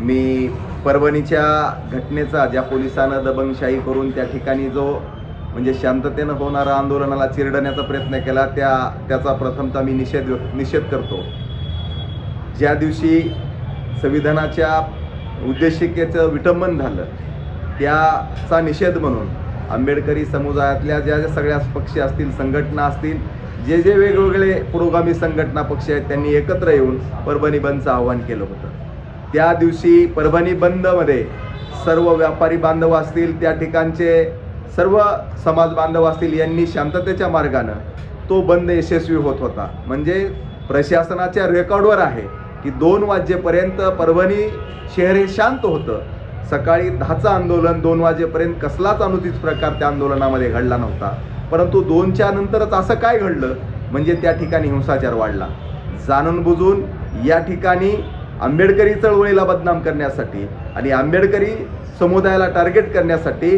मी परभणीच्या घटनेचा ज्या पोलिसानं दबंगशाही करून त्या ठिकाणी जो म्हणजे शांततेनं होणारा आंदोलनाला चिरडण्याचा प्रयत्न केला त्या त्याचा प्रथमतः मी निषेध निषेध करतो. ज्या दिवशी संविधानाच्या उद्देशिकेचं विटंबन झालं त्याचा निषेध म्हणून आंबेडकरी समुदायातल्या ज्या ज्या सगळ्या पक्ष असतील संघटना असतील जे जे वेगवेगळे पुरोगामी संघटना पक्ष आहेत त्यांनी एकत्र येऊन परभणी बंदचं आव्हान केलं होतं. त्या दिवशी परभणी बंदमध्ये सर्व व्यापारी बांधव असतील त्या ठिकाणचे सर्व समाज बांधव असतील यांनी शांततेच्या मार्गानं तो बंद यशस्वी होत होता. म्हणजे प्रशासनाच्या रेकॉर्डवर आहे की दोन वाजेपर्यंत परभणी शहर हे शांत होतं. सकाळी दहाचं आंदोलन दोन वाजेपर्यंत कसलाच अनुचित प्रकार त्या आंदोलनामध्ये घडला नव्हता. परंतु दोनच्या नंतरच असं काय घडलं? म्हणजे त्या ठिकाणी हिंसाचार वाढला. जाणून बुजून या ठिकाणी आंबेडकरी चळवळीला बदनाम करण्यासाठी आणि आंबेडकरी समुदायाला टार्गेट करण्यासाठी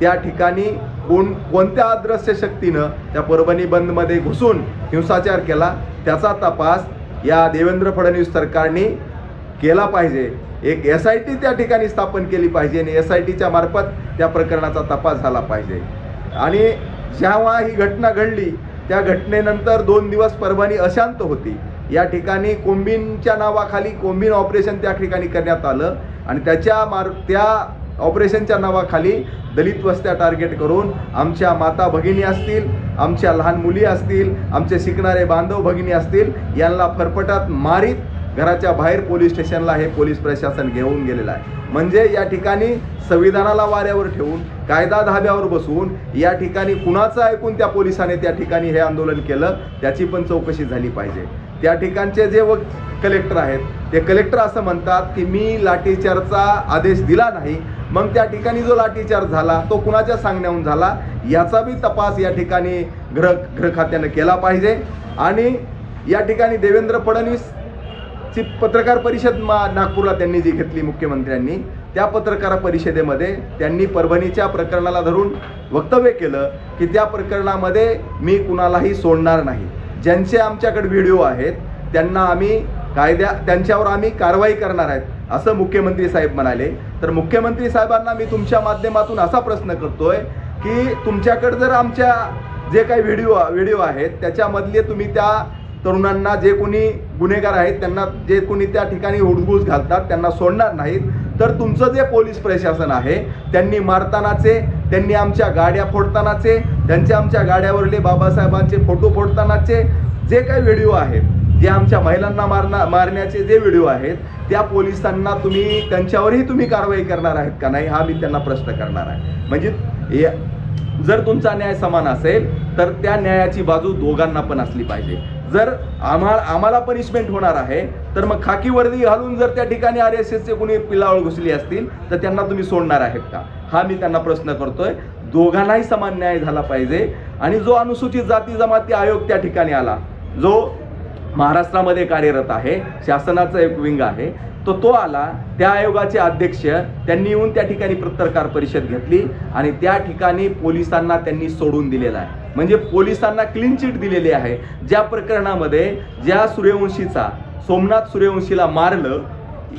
त्या ठिकाणी कोण कोणत्या अदृश्य शक्तीनं त्या परभणी बंदमध्ये घुसून हिंसाचार केला त्याचा तपास या देवेंद्र फडणवीस सरकारने केला पाहिजे. एक एस आय टी त्या ठिकाणी स्थापन केली पाहिजे आणि एस आय टीच्या मार्फत त्या प्रकरणाचा तपास झाला पाहिजे. आणि जेव्हा ही घटना घडली त्या घटनेनंतर दोन दिवस परभणी अशांत होती. या ठिकाणी कोंबींच्या नावाखाली कोंबीन ऑपरेशन त्या ठिकाणी करण्यात आलं. आणि त्याच्या मार त्या ऑपरेशनच्या नावाखाली दलित वस्त्या टार्गेट करून आमच्या माता भगिनी असतील आमच्या लहान मुली असतील आमचे शिकणारे बांधव भगिनी असतील यांना फरफटात मारीत घराच्या बाहेर पोलीस स्टेशनला हे पोलीस प्रशासन घेऊन गेलेलं आहे. म्हणजे या ठिकाणी संविधानाला वाऱ्यावर ठेवून कायदा धाब्यावर बसवून या ठिकाणी कुणाचं ऐकून त्या पोलिसाने त्या ठिकाणी हे आंदोलन केलं त्याची पण चौकशी झाली पाहिजे. त्या ठिकाणचे जे व कलेक्टर आहेत ते कलेक्टर असं म्हणतात की मी लाठीचारचा आदेश दिला नाही. मग त्या ठिकाणी जो लाठीचार झाला तो कुणाच्या सांगण्याहून झाला? याचा बी तपास या ठिकाणी गृह गृह खात्यानं केला पाहिजे. आणि या ठिकाणी देवेंद्र फडणवीस ची पत्रकार परिषद मा नागपूरला त्यांनी जी घेतली मुख्यमंत्र्यांनी त्या पत्रकार परिषदेमध्ये त्यांनी परभणीच्या प्रकरणाला धरून वक्तव्य केलं की त्या प्रकरणामध्ये मी कुणालाही सोडणार नाही. ज्यांचे आमच्याकडे व्हिडिओ आहेत त्यांना आम्ही कायद्या त्यांच्यावर आम्ही कारवाई करणार आहेत असं मुख्यमंत्री साहेब म्हणाले. तर मुख्यमंत्री साहेबांना मी तुमच्या माध्यमातून असा प्रश्न करतोय की तुमच्याकडे जर आमच्या जे काही व्हिडिओ व्हिडिओ आहेत त्याच्यामधले तुम्ही त्या तरुणांना जे कोणी गुन्हेगार आहेत त्यांना जे कोणी त्या ठिकाणी हुडघूस घालतात त्यांना सोडणार नाहीत. तर तुमचं जे पोलीस प्रशासन आहे त्यांनी मारतानाचे त्यांनी आमच्या गाड्या फोडतानाचे त्यांचे आमच्या गाड्यावरले बाबासाहेबांचे फोटो फोडतानाचे जे काही व्हिडिओ आहेत जे आमच्या महिलांना मारणा मारण्याचे जे व्हिडिओ आहेत त्या पोलिसांना तुम्ही त्यांच्यावरही तुम्ही कारवाई करणार आहेत का नाही हा मी त्यांना प्रश्न करणार आहे. म्हणजे या- जर तुमचा न्याय समान असेल तर त्या न्यायाची बाजू दोघांना पण असली पाहिजे. जर आम्हाला आम्हाला पनिशमेंट होणार आहे तर मग खाकी वर्दी घालून जर त्या ठिकाणी आर एस एसचे कोणी पिलावळ घुसली असतील तर त्यांना तुम्ही सोडणार आहेत का? हा मी त्यांना प्रश्न करतोय. दोघांनाही समान न्याय झाला पाहिजे. आणि जो अनुसूचित जाती जमाती आयोग त्या ठिकाणी आला जो महाराष्ट्रामध्ये कार्यरत आहे शासनाचा एक विंग आहे तो तो आला त्या आयोगाचे अध्यक्ष त्यांनी येऊन त्या ठिकाणी पत्रकार परिषद घेतली आणि त्या ठिकाणी पोलिसांना त्यांनी सोडून दिलेला आहे. म्हणजे पोलिसांना क्लीन चिट दिलेली आहे. ज्या प्रकरणामध्ये ज्या सूर्यवंशीचा सोमनाथ सूर्यवंशीला मारलं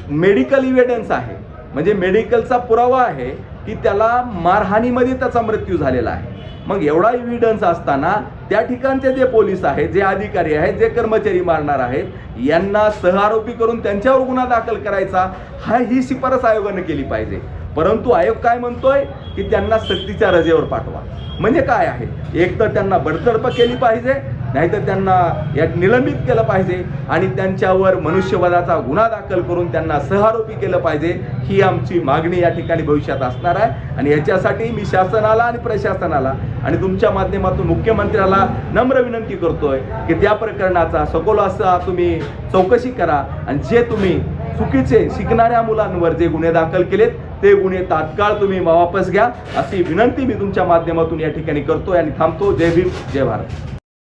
मेडिकल इव्हिडन्स आहे. म्हणजे मेडिकलचा पुरावा आहे की त्याला मारहाणीमध्ये त्याचा मृत्यू झालेला आहे. मग एवढा इव्हिडन्स असताना त्या ठिकाणचे जे पोलीस आहेत जे अधिकारी आहेत जे कर्मचारी मारणार आहेत यांना सहआरोपी करून त्यांच्यावर गुन्हा दाखल करायचा हा ही शिफारस आयोगानं केली पाहिजे. परंतु आयोग काय म्हणतोय? की त्यांना सक्तीच्या रजेवर पाठवा. म्हणजे काय आहे? एक तर त्यांना बडतर्फ केली पाहिजे नाहीतर त्यांना यात निलंबित केलं पाहिजे आणि त्यांच्यावर मनुष्यवधाचा गुन्हा दाखल करून त्यांना सहआरोपी केलं पाहिजे ही आमची मागणी या ठिकाणी भविष्यात असणार आहे. आणि याच्यासाठी मी शासनाला आणि प्रशासनाला आणि तुमच्या माध्यमातून मुख्यमंत्र्याला नम्र विनंती करतोय की त्या प्रकरणाचा सखोल असा तुम्ही चौकशी करा आणि जे तुम्ही चुकीचे शिकणाऱ्या मुलांवर जे गुन्हे दाखल केलेत ते गुन्हे तात्काळ तुम्ही वापस घ्या अशी विनंती मी तुमच्या माध्यमातून या ठिकाणी करतो आणि थांबतो. जय भीम जय भारत.